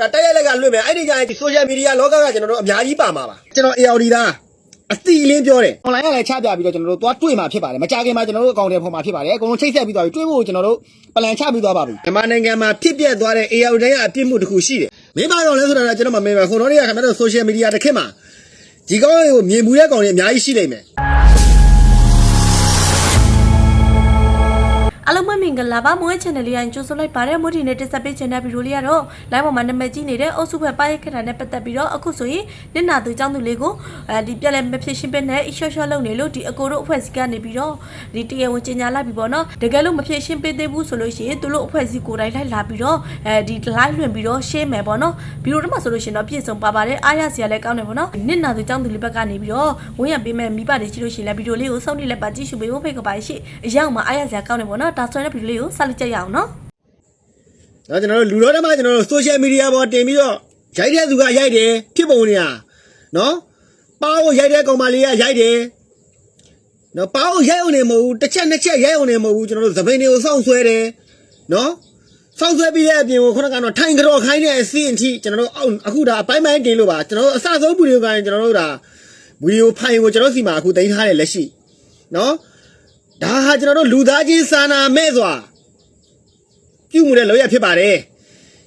ကျွန်တော်ဒါတိုက်ရိုက်လိုက်ကလွှင့်မယ်အဲ့ဒီကြရင်ဒီ social media လောကကကျွန်တော်တို့အများကြီးပါမှာပါကျွန်တော် AOD သားအတိအလင်းပြောတယ် online ကလည်းချပြပြီးတော့ကျွန်တော်တို့သွားတွေ့မှာဖြစ်ပါတယ်မကြခင်မှာကျွန်တော်တို့အကောင့်တွေပေါ်မှာဖြစ်ပါတယ်အကုန်လုံးချိတ်ဆက်ပြီးသွားပြီတွေ့ဖို့ကျွန်တော်တို့ပလန်ချပြီးသွားပါပြီမြန်မာနိုင်ငံမှာဖြစ်ပျက်သွားတဲ့ AOD တိုင်းကအပြစ်မှုတစ်ခုရှိတယ်မင်းပါတော့လဲဆိုတာကကျွန်တော်မမေးပါခုတော့တွေကခင်ဗျားတို့ social media တစ်ခေတ်မှာဒီကောင်းကိုမြင်မှုတဲ့ကောင်တွေအများကြီးရှိနေမယ် အားလုံးပဲမင်္ဂလာပါမွေး channel လေးရင်ကြိုဆိုလိုက်ပါတယ်မို့ဒီနေ့တက်ဆက်ပေးချင်တဲ့ဗီဒီယိုလေးကတော့ live ပေါ်မှာနာမည်ကြီးနေတဲ့အုပ်စုဘက်ပိုင်းခက်တာနဲ့ပတ်သက်ပြီးတော့အခုဆိုရင်နင့်နာသူចောင်းသူလေးကိုအဲဒီပြက်လက်မဖြစ်ရှင်းပစ်နဲ့အရှော့ရှော့လုပ်နေလို့ဒီအကိုတို့အဖွဲ့အစည်းကနေပြီးတော့ဒီတရားဝင်ကြေညာလိုက်ပြီပေါ့နော်တကယ်လို့မဖြစ်ရှင်းပစ်သေးဘူးဆိုလို့ရှိရင်သူတို့အဖွဲ့အစည်းကိုယ်တိုင်လိုက်လာပြီးတော့အဲဒီ live လွှင့်ပြီးတော့ share မယ်ပေါ့နော်ဗီဒီယိုတော့မှဆိုလို့ရှိရင်တော့ပြည့်စုံပါပါတယ်အားရစရာလည်းကောင်းတယ်ပေါ့နော်နင့်နာသူចောင်းသူလေးဘက်ကနေပြီးတော့ဝင်ရပေးမဲ့မိဘတွေရှိလို့ရှိရင်လည်းဗီဒီယိုလေးကိုစောင့်နေလက်ပါကြည့်ရှုပေးဖို့ဖိတ်ကပါရှိအရောက်မှာအားရစရာကောင်းတယ်ပေါ့နော်ဒါဆိုရင်ဗီဒီယိုလေးကိုဆက်လက်ကြည့်ရအောင်နော်နော်ကျွန်တော်တို့လူတော်တက်မှကျွန်တော်တို့ social media ပေါ်တင်ပြီးတော့ရိုက်တဲ့သူကရိုက်တယ်ဖြစ်ပုံတွေကနော်ပါကိုရိုက်တဲ့ကောင်မလေးကရိုက်တယ်နော်ပါကိုရိုက်အောင်နေမဟုတ်ဘူးတစ်ချက်နှစ်ချက်ရိုက်အောင်နေမဟုတ်ဘူးကျွန်တော်တို့သပိန်တွေကိုစောင့်ဆွဲတယ်နော်စောင့်ဆွဲပြီးတဲ့အပြင်ကိုခုနကတော့ထိုင်ကြော်ခိုင်းတဲ့အစီအထိကျွန်တော်တို့အောက်အခုဒါအပိုင်းပိုင်းတင်လို့ပါကျွန်တော်တို့အစဆုံးဗီဒီယိုကကျွန်တော်တို့ဒါဗီဒီယိုဖိုင်ကိုကျွန်တော်စီမှာအခုတင်ထားတယ်လက်ရှိနော် ဒါဟာကျွန်တော်တို့လူသားချင်းစာနာမဲ့စွာပြုမှုတဲ့လောရဖြစ်ပါတယ်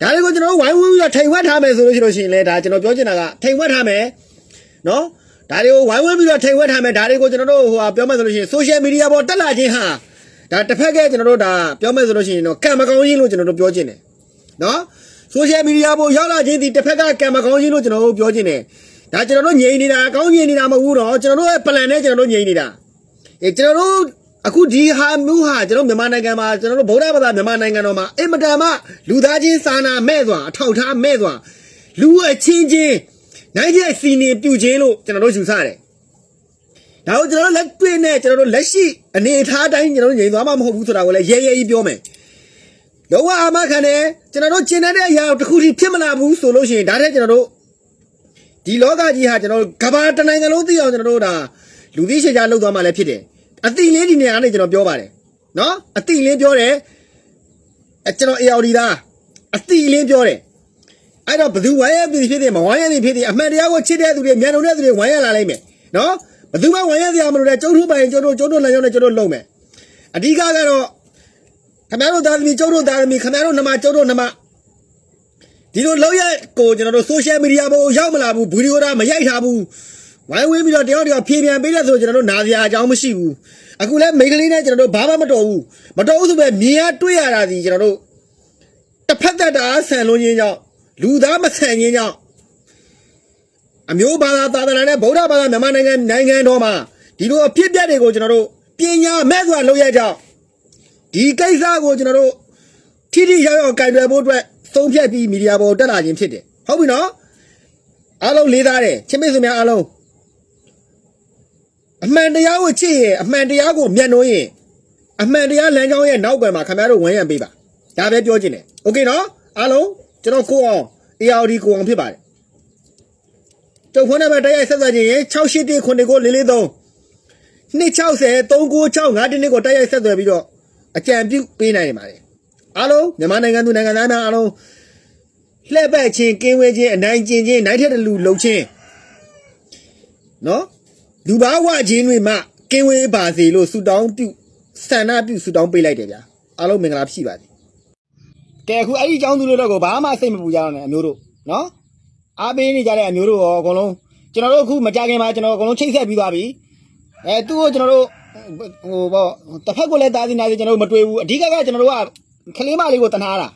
ဒါတွေကိုကျွန်တော်တို့ဝိုင်းဝန်းပြီးတော့ထိန်ဝက်ထားမယ်ဆိုလို့ရှိလို့ရှိရင်လည်းဒါကျွန်တော်ပြောချင်တာကထိန်ဝက်ထားမယ်နော်ဒါတွေကိုဝိုင်းဝန်းပြီးတော့ထိန်ဝက်ထားမယ်ဒါတွေကိုကျွန်တော်တို့ဟိုဟာပြောမယ်ဆိုလို့ရှိရင် social media ပေါ်တက်လာခြင်းဟာဒါတစ်ဖက်ကကျွန်တော်တို့ဒါပြောမယ်ဆိုလို့ရှိရင်တော့ကံမကောင်းခြင်းလို့ကျွန်တော်တို့ပြောချင်တယ်နော် social media ပေါ်ရောက်လာခြင်းဒီတစ်ဖက်ကကံမကောင်းခြင်းလို့ကျွန်တော်တို့ပြောချင်တယ်ဒါကျွန်တော်တို့ငြိမ်နေတာအကောင်းငြိမ်နေတာမဟုတ်ဘူးတော့ကျွန်တော်တို့ရဲ့ plan နဲ့ကျွန်တော်တို့ငြိမ်နေတာအေးကျွန်တော်တို့ အခုဒီဟာမျိုးဟာကျွန်တော်မြန်မာနိုင်ငံမှာကျွန်တော်တို့ဗုဒ္ဓဘာသာမြန်မာနိုင်ငံတော်မှာအင်မတန်မှလူသားချင်းစာနာမဲ့စွာအထောက်ထားမဲ့စွာလူအချင်းချင်းနိုင်တဲ့စီနေပြုခြင်းလို့ကျွန်တော်တို့ယူဆတယ်။ဒါကိုကျွန်တော်တို့လက်တွေ့နဲ့ကျွန်တော်တို့လက်ရှိအနေအထားတိုင်းကျွန်တော်တို့ညီသွားမှာမဟုတ်ဘူးဆိုတာကိုလည်းရဲရဲကြီးပြောမယ်။လောကအာမခံတယ်ကျွန်တော်တို့ကျင်တဲ့အရာတစ်ခုထိဖြစ်မလာဘူးဆိုလို့ရှိရင်ဒါတဲ့ကျွန်တော်တို့ဒီလောကကြီးဟာကျွန်တော်တို့ကဘာတနိုင်ငံလုံးသိအောင်ကျွန်တော်တို့ဒါလူသိရှင်ကြားလောက်သွားမှလည်းဖြစ်တယ်။ အတိလေးဒီနေရာကနေကျွန်တော်ပြောပါတယ်။နော်အတိလေးပြောတယ်အဲကျွန်တော် AOD သားအတိလေးပြောတယ်။အဲ့တော့ဘသူဝိုင်းရပြီဖြစ်တယ်မဝိုင်းရပြီဖြစ်တယ်အမှန်တရားကိုချစ်တဲ့သူတွေမြန်လုံတဲ့သူတွေဝိုင်းရလာလိမ့်မယ်။နော်ဘသူမှဝိုင်းရစရာမလိုတဲ့ကျုပ်တို့ပိုင်ကျုပ်တို့ကျုပ်တို့လမ်းကြောင်းနဲ့ကျုပ်တို့လုံမယ်။အဓိကကတော့ခင်ဗျားတို့သားသမီးကျုပ်တို့သားသမီးခင်ဗျားတို့နှမကျုပ်တို့နှမဒီလိုလောက်ရကိုကျွန်တော်တို့ social media ပေါ်ရောက်မလာဘူးဗီဒီယိုဒါမရိုက်ထားဘူး ဝိုင်းဝန်းပြီးတော့တယောက်တယောက်ဖြေပြန်ပေးတဲ့ဆိုကျွန်တော်တို့နာစရာအကြောင်းမရှိဘူးအခုလဲမိန်းကလေးနဲ့ကျွန်တော်တို့ဘာမှမတော်ဘူးမတော်ဘူးဆိုပဲမြင်ရတွေ့ရတာဒီကျွန်တော်တို့တစ်ဖက်သက်တာဆန်လုံးချင်းကြောင့်လူသားမဆန်ချင်းကြောင့်အမျိုးဘာသာသာသနာနဲ့ဗုဒ္ဓဘာသာမြန်မာနိုင်ငံနိုင်ငံတော်မှာဒီလိုအဖြစ်အပျက်တွေကိုကျွန်တော်တို့ပညာမဲ့စွာလုပ်ရကြအောင်ဒီကိစ္စကိုကျွန်တော်တို့ထိထိရောက်ရောက်ကင်တွယ်ဖို့အတွက်သုံးဖြတ်ပြီးမီဒီယာပေါ်တက်လာခြင်းဖြစ်တယ်ဟုတ်ပြီနော်အားလုံးလေးသားတယ်ချစ်မိတ်ဆွေများအားလုံး အမှန်တရားကိုချစ်ရင်အမှန်တရားကိုမျက်နှိုးရင်အမှန်တရားလမ်းကြောင်းရဲ့နောက်ကွယ်မှာခင်ဗျားတို့ဝန်းရံပေးပါဒါပဲပြောချင်တယ်โอเคနော်အားလုံးကျွန်တော်ကိုအောင် ARD ကိုအောင်ဖြစ်ပါတယ်တုတ်ဖုန်းနံပါတ်တိုက်ရိုက်ဆက်သွယ်ခြင်းရင်681ခုကိုလေးလေးသုံး260 396 5တင်းကိုတိုက်ရိုက်ဆက်သွယ်ပြီးတော့အကြံပြုပေးနိုင်ပါတယ် အားလုံးမြန်မာနိုင်ငံသူနိုင်ငံသားများအားလုံးလှည့်ပတ်ခြင်းကင်းဝေးခြင်းအနိုင်ကျင့်ခြင်းနိုင်ထက်တဲ့လူလှုပ်ခြင်းနော် လူဘာဝခြင်းတွေမှကင်းဝေးပါစေလို့ဆုတောင်းပြုဆန္ဒပြုဆုတောင်းပေးလိုက်တယ်ဗျာအားလုံးမင်္ဂလာဖြစ်ပါစေကဲအခုအဲ့ဒီအကြောင်းသူတို့တော့ကိုဘာမှစိတ်မပူကြတော့နဲ့အမျိုးတို့နော်အားပေးနေကြတဲ့အမျိုးတို့ရောအကုန်လုံးကျွန်တော်တို့အခုမကြခင်မှာကျွန်တော်အကုန်လုံးချိတ်ဆက်ပြီးသွားပြီအဲသူ့ကိုကျွန်တော်တို့ဟိုပေါ့တစ်ဖက်ကလည်းတာသီနာစီကျွန်တော်တို့မတွေ့ဘူးအဓိကကကျွန်တော်တို့ကကလေးမလေးကိုတနာတာ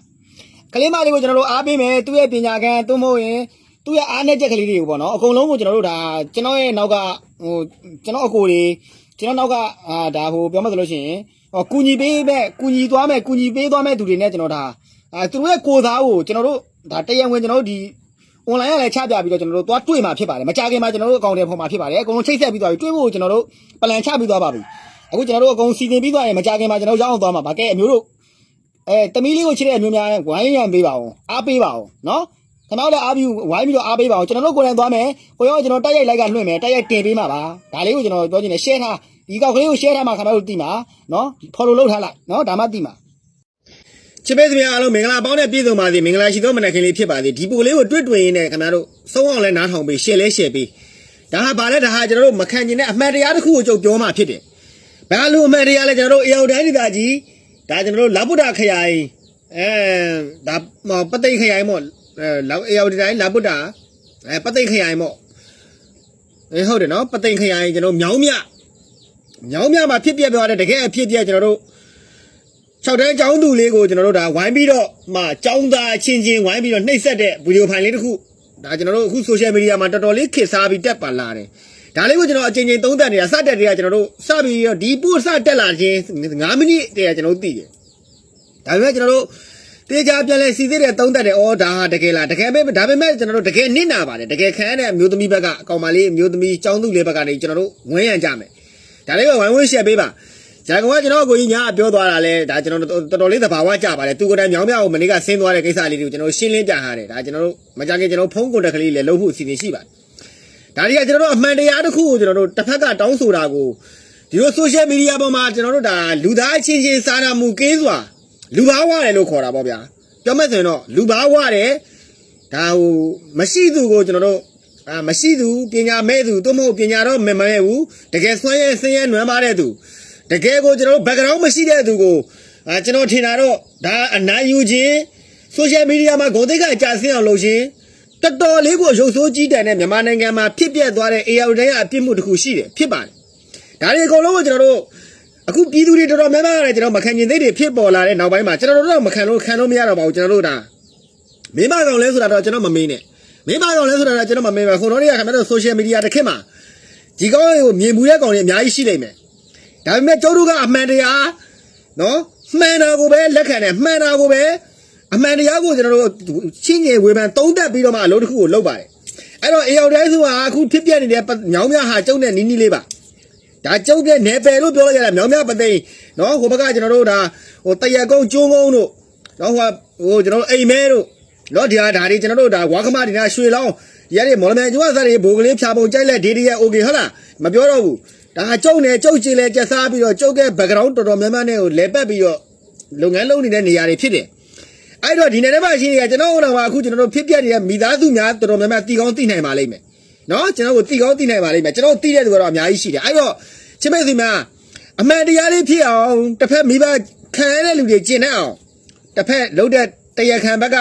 ကလေးမလေးကိုကျွန်တော်တို့အားပေးမယ်သူ့ရဲ့ပညာခံသို့မဟုတ်ရင် သူ့ရဲ့အားနဲ့ချက်ကလေးတွေကိုပေါ့နော်အကုန်လုံးကိုကျွန်တော်တို့ဒါကျွန်တော်ရဲ့နောက်ကဟိုကျွန်တော်အကိုတွေကျွန်တော်နောက်ကအာဒါဟိုပြောမှဆိုလို့ရှိရင်ဟောကူညီပေးမဲ့ကူညီသွားမဲ့ကူညီပေးသွားမဲ့သူတွေနဲ့ကျွန်တော်ဒါအာသူတို့ရဲ့ကိုသားကိုကျွန်တော်တို့ဒါတရားဝင်ကျွန်တော်တို့ဒီ online ကလည်းချပြပြီးတော့ကျွန်တော်တို့သွားတွေ့မှာဖြစ်ပါတယ်မကြခင်မှာကျွန်တော်တို့အကောင့်တွေပေါ်မှာဖြစ်ပါတယ်အကုန်လုံးချိတ်ဆက်ပြီးသွားပြီတွေ့ဖို့ကျွန်တော်တို့ပလန်ချပြီးသွားပါပြီအခုကျွန်တော်တို့အကုန်စီစဉ်ပြီးသွားရင်မကြခင်မှာကျွန်တော်ရောက်အောင်သွားမှာဗာကဲအမျိုးတို့အဲတမီးလေးကိုချစ်တဲ့အမျိုးများဝိုင်းရံပေးပါအောင်အားပေးပါအောင်နော် ခင်ဗျားတို့လည်းအားပြီးဝိုင်းပြီးတော့အားပေးပါအောင်ကျွန်တော်တို့ကိုယ်တိုင်သွားမယ်ကိုရောကျွန်တော်တိုက်ရိုက်လိုက်ကလွှင့်မယ်တိုက်ရိုက်တင်ပေးမှာပါဒါလေးကိုကျွန်တော်ပြောချင်တယ် share ထားဒီကောက်ကလေးကို share ထားမှာခင်ဗျားတို့သိမှာနော် follow လုပ်ထားလိုက်နော်ဒါမှသိမှာချစ်ပေးသူများအားလုံးမင်္ဂလာပေါင်းနဲ့ပြည့်စုံပါစေမင်္ဂလာရှိသောမနက်ခင်းလေးဖြစ်ပါစေဒီပုံလေးကိုတွေ့တွေ့ရင်းနဲ့ခင်ဗျားတို့ဆုံးအောင်လဲနားထောင်ပြီးရှယ်လဲရှယ်ပြီးဒါဟာဗာလဲဒါဟာကျွန်တော်တို့မခံကျင်တဲ့အမှန်တရားတစ်ခုကိုကြုံပြောမှဖြစ်တယ်ဘာလို့အမှန်တရားလဲကျွန်တော်တို့အေယောက်တိုင်းဒေသကြီးဒါကျွန်တော်တို့လာဗုဒ္ဓခရိုင်အဲဒါပသိမ်ခရိုင်မို့ အဲလာအေယောက်တိုင်းလာဗုဒ္ဓအဲပသိမ်ခရိုင်မို့အဲဟုတ်တယ်နော်ပသိမ်ခရိုင်ကျွန်တော်မြောင်းမြမြောင်းမြမှာဖြစ်ပြသွားတဲ့တကယ်အဖြစ်ပြကျွန်တော်တို့၆တန်းចောင်းသူလေးကိုကျွန်တော်တို့ဒါဝိုင်းပြီးတော့မှចောင်းသားအချင်းချင်းဝိုင်းပြီးတော့နှိပ်စက်တဲ့ဗီဒီယိုဖိုင်လေးတစ်ခုဒါကျွန်တော်တို့အခုဆိုရှယ်မီဒီယာမှာတော်တော်လေးခေတ်စားပြီးတက်ပါလာတယ်ဒါလေးကိုကျွန်တော်အချိန်ချင်းသုံးသပ်နေတာစတက်တွေကကျွန်တော်တို့စပြီးတော့ဒီပို့စတက်လာခြင်း9မိနစ်တည်းကကျွန်တော်တို့သိတယ်ဒါပေမဲ့ကျွန်တော်တို့ တေချာပြန်လဲစီစစ်တဲ့သုံးသက်တယ်အော်ဒါဟာတကယ်လားတကယ်ပဲဒါပေမဲ့ကျွန်တော်တို့တကယ်နစ်နာပါတယ်တကယ်ခံရတဲ့အမျိုးသမီးဘက်ကအကောင်မလေးအမျိုးသမီးចောင်းသူလေးဘက်ကနေကျွန်တော်တို့ဝန်းရံကြမယ်ဒါလေးကဝိုင်းဝန်းရှက်ပေးပါဇာကောင်ကကျွန်တော်ကိုကြီးညာပြောသွားတာလဲဒါကျွန်တော်တော်တော်လေးသဘာဝကြပါတယ်သူကတည်းကမြောင်းမြောင်းကိုမနေ့ကဆင်းသွားတဲ့ကိစ္စလေးတွေကိုကျွန်တော်ရှင်းလင်းပြထားတယ်ဒါကျွန်တော်တို့မကြခင်ကျွန်တော်ဖုန်းကွန်တက်ကလေးလည်းလုပ်ဖို့အစီအစဉ်ရှိပါတယ်ဒါတွေကကျွန်တော်တို့အမှန်တရားတစ်ခုကိုကျွန်တော်တို့တစ်ဖက်ကတောင်းဆိုတာကိုဒီလို social media ပေါ်မှာကျွန်တော်တို့ဒါလူသားချင်းချင်းစားနာမှုကင်းစွာ လူဘာဝတယ်လို့ခေါ်တာပေါ့ဗျာပြောမဲ့ဆိုရင်တော့လူဘာဝတယ်ဒါဟိုမရှိသူကိုကျွန်တော်တို့အာမရှိသူပညာမဲ့သူသို့မဟုတ်ပညာတော့မမဲ့ဘူးတကယ်ဆွမ်းရဲဆင်းရဲနွမ်းပါတဲ့သူတကယ်ကိုကျွန်တော်တို့ background မရှိတဲ့သူကိုအာကျွန်တော်ထင်တာတော့ဒါအနိုင်ယူခြင်း social media မှာဂုဏ်သိက္ခာကြာဆင်းအောင်လုပ်ခြင်းတော်တော်လေးကိုရုပ်ဆိုးကြီးတန်တဲ့မြန်မာနိုင်ငံမှာဖြစ်ပျက်သွားတဲ့ AR တိုင်းအပြစ်မှုတစ်ခုရှိတယ်ဖြစ်ပါတယ်ဒါတွေအကုန်လုံးကိုကျွန်တော်တို့ အခုပြည်သူတွေတော်တော်များများကလည်းကျွန်တော်မခံကျင်သိတွေဖြစ်ပေါ်လာတဲ့နောက်ပိုင်းမှာကျွန်တော်တို့တော့မခံလို့ခံလို့မရတော့ပါဘူးကျွန်တော်တို့ဒါမင်းမကောင်လဲဆိုတာတော့ကျွန်တော်မမေးနဲ့မင်းမကောင်လဲဆိုတာတော့ကျွန်တော်မမေးပါခုတော့တွေကခင်ဗျားတို့ social media တစ်ခေတ်မှာဒီကောင်ကိုမြင်မှုတဲ့ကောင်တွေအများကြီးရှိနေမယ်ဒါပေမဲ့ကျုပ်တို့ကအမှန်တရားနော်မှန်တာကိုပဲလက်ခံတယ်မှန်တာကိုပဲအမှန်တရားကိုကျွန်တော်တို့ချင်းငယ်ဝေဖန်သုံးသပ်ပြီးတော့မှအလုပ်တစ်ခုကိုလုပ်ပါတယ်အဲ့တော့အေယောက်တိုင်းဆိုတာအခုဖြစ်ပြနေတဲ့ညောင်းများဟာကျုံတဲ့နီးနီးလေးပါ ဒါကျုပ်တဲ့နယ်ပယ်လို့ပြောလိုက်ရတာမြောင်မြပသိန်းနော်ဟိုဘက်ကကျွန်တော်တို့ဒါဟိုတရကုန်းကျုံကုန်းတို့နော်ဟိုဟိုကျွန်တော်တို့အိမ်မဲတို့နော်ဒီဟာဒါတွေကျွန်တော်တို့ဒါဝါခမဒီနာရွှေလောင်းဒီဟာတွေမော်လမြိုင်ကျွန်းစားတွေဘိုးကလေးဖြာပုံကြိုက်လက်ဒေဒီရဲ့ okay ဟုတ်လားမပြောတော့ဘူးဒါဟာကျုံနေကျုပ်ချီလဲကျက်စားပြီးတော့ကျုပ်ရဲ့ background တော်တော်များများနဲ့ကိုလဲပတ်ပြီးတော့လုပ်ငန်းလုပ်နေတဲ့နေရာတွေဖြစ်တယ်အဲ့တော့ဒီနေ့မှာရှိနေတာကျွန်တော်တို့ကအခုကျွန်တော်တို့ဖြစ်ပြနေတဲ့မိသားစုများတော်တော်များများတီကောင်းသိနိုင်ပါလိမ့်မယ် နော်ကျွန်တော်တို့တီကောင်းသိနိုင်ပါလိမ့်မယ်ကျွန်တော်သိတဲ့သူကတော့အများကြီးရှိတယ်အဲ့တော့ချစ်မိတ်ဆွေများအမှန်တရားလေးဖြစ်အောင်တစ်ဖက်မိဘခံရတဲ့လူတွေကျင့်တတ်အောင်တစ်ဖက်လုံးတဲ့တရားခံဘက်က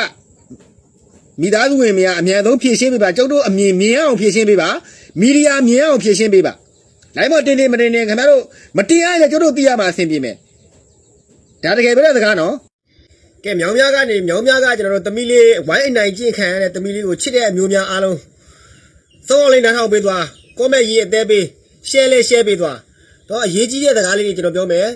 မိသားစုဝင်များအမြန်ဆုံးဖြည့်ရှင်းပေးပါကျုပ်တို့အမြင်မြင်အောင်ဖြည့်ရှင်းပေးပါမီဒီယာမြင်အောင်ဖြည့်ရှင်းပေးပါလိုက်မတင်တင်မတင်တင်ခင်ဗျားတို့မတရားရင်ကျုပ်တို့သိရမှာအဆင်ပြေမယ်ဒါတကယ်ပဲတဲ့စကားနော်ကဲမြောင်များကနေမြောင်များကကျွန်တော်တို့သမီးလေးဝိုင်းအနိုင်ကျင့်ခံရတဲ့သမီးလေးကိုချစ်တဲ့အမျိုးများအားလုံး သုံးလေးနားထောင်ပေးသွားကွန်မန့်ရေးအသေးပေး share လေး share ပေးသွားတော့အရေးကြီးတဲ့စကားလေးတွေကျွန်တော်ပြောမယ်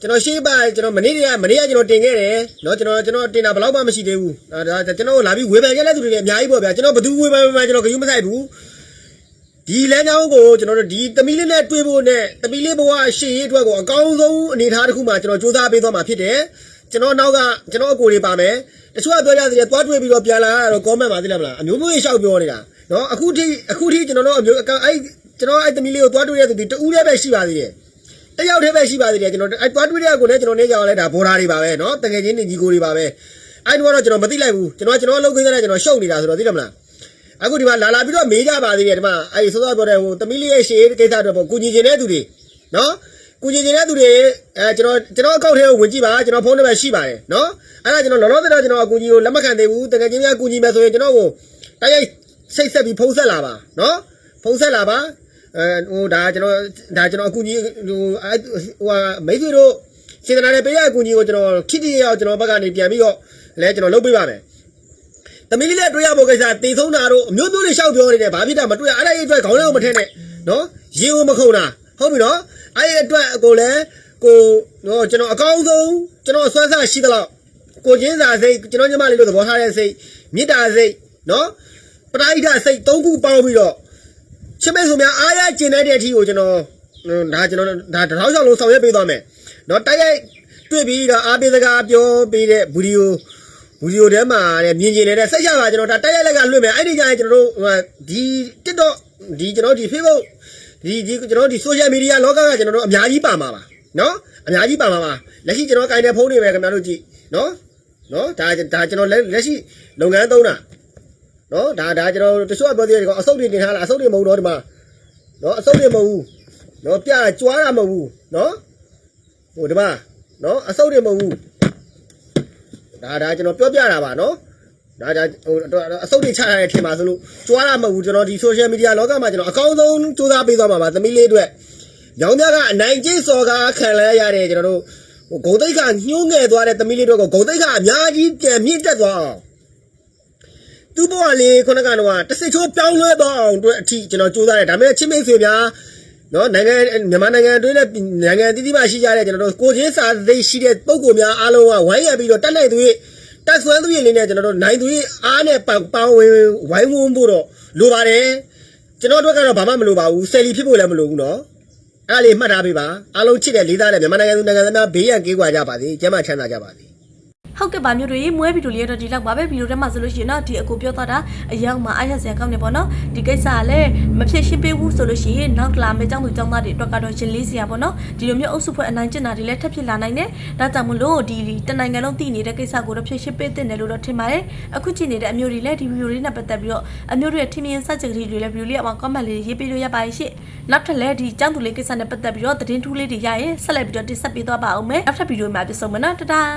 ကျွန်တော်ရှေ့ပါကျွန်တော်မနေ့ကမနေ့ကကျွန်တော်တင်ခဲ့တယ်เนาะကျွန်တော်ကျွန်တော်တင်တာဘယ်တော့မှမရှိသေးဘူးဒါဒါကျွန်တော်လာပြီးဝေဖန်ခဲ့တဲ့သူတွေလည်းအများကြီးပေါ့ဗျာကျွန်တော်ဘယ်သူဝေဖန်ဝေဖန်ကျွန်တော်ဂရုမစိုက်ဘူးဒီလမ်းကြောင်းကိုကျွန်တော်တို့ဒီသမီးလေးနဲ့တွေ့ဖို့နဲ့သမီးလေးဘဝရှေ့ရေးအတွက်ကိုအကောင်းဆုံးအနေအထားတစ်ခုမှကျွန်တော်စူးစမ်းပေးသွားမှာဖြစ်တယ်ကျွန်တော်နောက်ကကျွန်တော်အကိုတွေပါမယ်တချို့ကပြောကြသေးတယ်သွားတွေ့ပြီးတော့ပြန်လာတော့ comment ပါသေးလားမလားအမျိုးမျိုးရှောက်ပြောနေတာ နော်အခုထိအခုထိကျွန်တော်တို့အမျိုးအကအဲ့ကျွန်တော်အဲ့သမီးလေးကိုသွားတွေ့ရသူဒီတူးတည်းပဲရှိပါသေးတယ်တယောက်တည်းပဲရှိပါသေးတယ်ကျွန်တော်အဲ့သွားတွေ့ရကိုလည်းကျွန်တော်နေကြအောင်လဲဒါဘောဓာတွေပါပဲနော်တကယ်ချင်းနေကြီးကိုတွေပါပဲအဲ့တော့တော့ကျွန်တော်မသိလိုက်ဘူးကျွန်တော်ကျွန်တော်အလုပ်ခင်းတဲ့ကျွန်တော်ရှုပ်နေတာဆိုတော့သိတယ်မလားအခုဒီမှာလာလာပြီးတော့မေးကြပါသေးတယ်ဒီမှာအဲ့စောစောပြောတဲ့ဟိုသမီးလေးရဲ့ရှေ့ကိစ္စတော့ပေါ့ကုညီကျင်တဲ့သူတွေနော်ကုညီကျင်တဲ့သူတွေအဲကျွန်တော်ကျွန်တော်အကောင့်ထဲကိုဝင်ကြည့်ပါကျွန်တော်ဖုန်းနံပါတ်ရှိပါတယ်နော်အဲ့ဒါကျွန်တော်လောလောဆယ်တော့ကျွန်တော်အကူကြီးကိုလက်မခံသေးဘူးတကယ်ချင်းများကုညီမယ်ဆိုရင်ကျွန်တော်ကိုတိုက်ရိုက် စိတ်ဆက်ပြီးဖုန်းဆက်လာပါနော်ဖုန်းဆက်လာပါအဲဟိုဒါကျွန်တော်ဒါကျွန်တော်အကူကြီးဟိုအဲဟိုမိတ်ဆွေတို့စေတနာနဲ့ပေးရအကူကြီးကိုကျွန်တော်ခိတိရအောင်ကျွန်တော်ဘက်ကနေပြန်ပြီးတော့လဲကျွန်တော်လုပ်ပေးပါမယ်သမီးလေးနဲ့တွေ့ရဖို့ကိစ္စတေဆုံးတာတို့အမျိုးမျိုးလေးရှောက်ပြောနေတယ်ဘာဖြစ်တာမတွေ့ရအဲ့ဒါကြီးအတွက်ခေါင်းလေးကိုမထည့်နဲ့နော်ရင်ကိုမခုန်တာဟုတ်ပြီနော်အဲ့ဒီအတွက်ကိုလည်းကိုနော်ကျွန်တော်အကောင်းဆုံးကျွန်တော်ဆွမ်းစားရှိသလောက်ကိုချင်းစာစိတ်ကျွန်တော်ညီမလေးတို့သဘောထားတဲ့စိတ်မေတ္တာစိတ်နော် ပရိဒစိတ်သုံးခုပေါင်းပြီးတော့ချစ်မဲ့ဆိုများအားရကျင်တဲ့အထီကိုကျွန်တော်ဒါကျွန်တော်ဒါတစ်ထောင်ချောင်းလုံးဆောင်ရွက်ပေးသွားမယ်နော်တိုက်ရိုက်တွေ့ပြီးတော့အားပေးစကားပြောပေးတဲ့ဗီဒီယိုဗီဒီယိုထဲမှာလည်းမြင်ကျင်နေတဲ့စိတ်ချပါကျွန်တော်ဒါတိုက်ရိုက်လိုက်ကလွှင့်မယ်အဲ့ဒီကြရင်ကျွန်တော်တို့ဟိုဒီ TikTok ဒီကျွန်တော်ဒီ Facebook ဒီဒီကျွန်တော်ဒီ social media လောကကကျွန်တော်တို့အများကြီးပါမှာပါနော်အများကြီးပါမှာပါလက်ရှိကျွန်တော်ကင်တဲ့ဖုန်းတွေပဲခင်ဗျားတို့ကြည့်နော်နော်ဒါဒါကျွန်တော်လက်လက်ရှိလုပ်ငန်းသုံးတာ နော်ဒါဒါကျွန်တော်တချို့ကပြောသေးတယ်ကောအဆုတ်တွေတင်ထားလားအဆုတ်တွေမဟုတ်တော့ဒီမှာနော်အဆုတ်တွေမဟုတ်ဘူးနော်ပြကြွားတာမဟုတ်ဘူးနော်ဟိုဒီမှာနော်အဆုတ်တွေမဟုတ်ဘူးဒါဒါကျွန်တော်ပြောပြတာပါနော်ဒါဒါဟိုအဆုတ်တွေချထားတဲ့ထင်ပါဆိုလို့ကြွားတာမဟုတ်ဘူးကျွန်တော်ဒီ social media လောကမှာကျွန်တော်အကောင်းဆုံးစူးစမ်းပေးသွားမှာပါသမီးလေးအတွက်ညောင်မြကအနိုင်ကျင့်စော်ကားခံလဲရတဲ့ကျွန်တော်တို့ဟိုဂုံတိတ်ကညှိုးငယ်သွားတဲ့သမီးလေးတို့ကဂုံတိတ်ကအများကြီးပြန်မြင့်တက်သွားအောင် သူ့ဘဝလေးခုနကတော့တစ်စိတ်ချိုးပြောင်းလဲသွားအောင်အတွက်အထိကျွန်တော်စူးစမ်းတယ်ဒါပေမဲ့ချင်းမိတ်ဆွေများနော်နိုင်ငံမြန်မာနိုင်ငံအတွင်းနဲ့နိုင်ငံအသီးသီးမှာရှိကြတဲ့ကျွန်တော်တို့ကိုချင်းစာသိရှိတဲ့ပုံကိုများအားလုံးကဝိုင်းရပြီးတော့တက်နိုင်သူရဲ့တက်ဆွမ်းသူရဲ့လေးနဲ့ကျွန်တော်တို့နိုင်သူရဲ့အားနဲ့ပေါပေါင်းဝင်ဝိုင်းဝန်းဖို့တော့လိုပါတယ်ကျွန်တော်တို့ကတော့ဘာမှမလိုပါဘူးဆယ်လီဖြစ်ဖို့လည်းမလိုဘူးနော်အဲ့ဒါလေးမှတ်ထားပေးပါအားလုံးချစ်တဲ့လေးသားတဲ့မြန်မာနိုင်ငံသူနိုင်ငံသားများဘေးရန်ကင်းကွာကြပါစေကျမ်းမာချမ်းသာကြပါစေ ဟုတ်ကဲ့ပါမျိုးတွေမွဲဗီဒီယိုလေးတော့ဒီလောက်ပါပဲဗီဒီယိုထဲမှာဆိုလို့ရှိရင်တော့ဒီအကိုပြောသွားတာအရောက်မှာအားရစရာကောင်းနေပေါ့နော်ဒီကိစ္စကလည်းမဖြစ်ရှင်းပေးဘူးဆိုလို့ရှိရင်နောက်လာမယ့်ကျောင်းသူကျောင်းသားတွေအတွက်ကတော့ရှင်လေးစရာပေါ့နော်ဒီလိုမျိုးအုပ်စုဖွဲ့အနိုင်ကျင့်တာတွေလည်းထပ်ဖြစ်လာနိုင်တယ်ဒါကြောင့်မလို့ဒီတနိုင်ငံလုံးသိနေတဲ့ကိစ္စကိုတော့ဖြစ်ရှင်းပေးတဲ့တယ်လို့တော့ထင်ပါတယ်အခုကြည့်နေတဲ့အမျိုးတွေလည်းဒီဗီဒီယိုလေးနဲ့ပတ်သက်ပြီးတော့အမျိုးတွေရဲ့ထင်မြင်စကြကလေးတွေလည်းဗီဒီယိုလေးအမှာ comment လေးရေးပေးလို့ရပါရဲ့ရှင့်နောက်ထပ်လည်းဒီကျောင်းသူလေးကိစ္စနဲ့ပတ်သက်ပြီးတော့သတင်းထူးလေးတွေရရင်ဆက်လက်ပြီးတော့တင်ဆက်ပေးသွားပါအောင်မယ်နောက်ထပ်ဗီဒီယိုမှာပြန်ဆုံမယ်နော်တဒါ